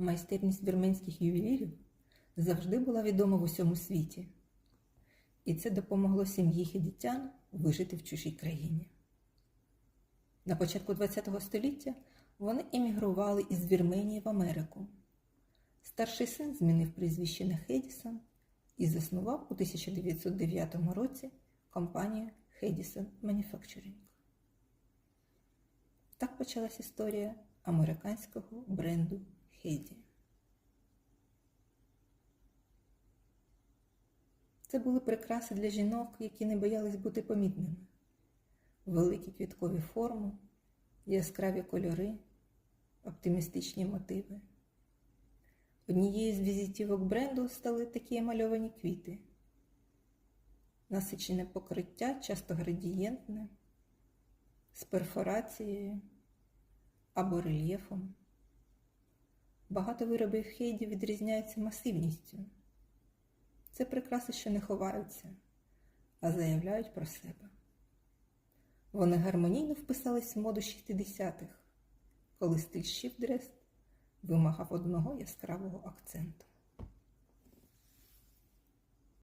майстерність вірменських ювелірів завжди була відома в усьому світі, і це допомогло сім'ї хідітян вижити в чужій країні. На початку ХХ століття вони емігрували із Вірменії в Америку. Старший син змінив прізвище на Хедісон і заснував у 1909 році компанію Hedison Manufacturing. Так почалась історія американського бренду Хеді. Це були прикраси для жінок, які не боялись бути помітними. Великі квіткові форми, яскраві кольори, оптимістичні мотиви. Однією з візитівок бренду стали такі мальовані квіти. Насичене покриття, часто градієнтне, з перфорацією або рельєфом. Багато виробів Хейді відрізняються масивністю. Це прикраси, що не ховаються, а заявляють про себе. Вони гармонійно вписались в моду 60-х, коли стиль шиф-дрес вимагав одного яскравого акценту.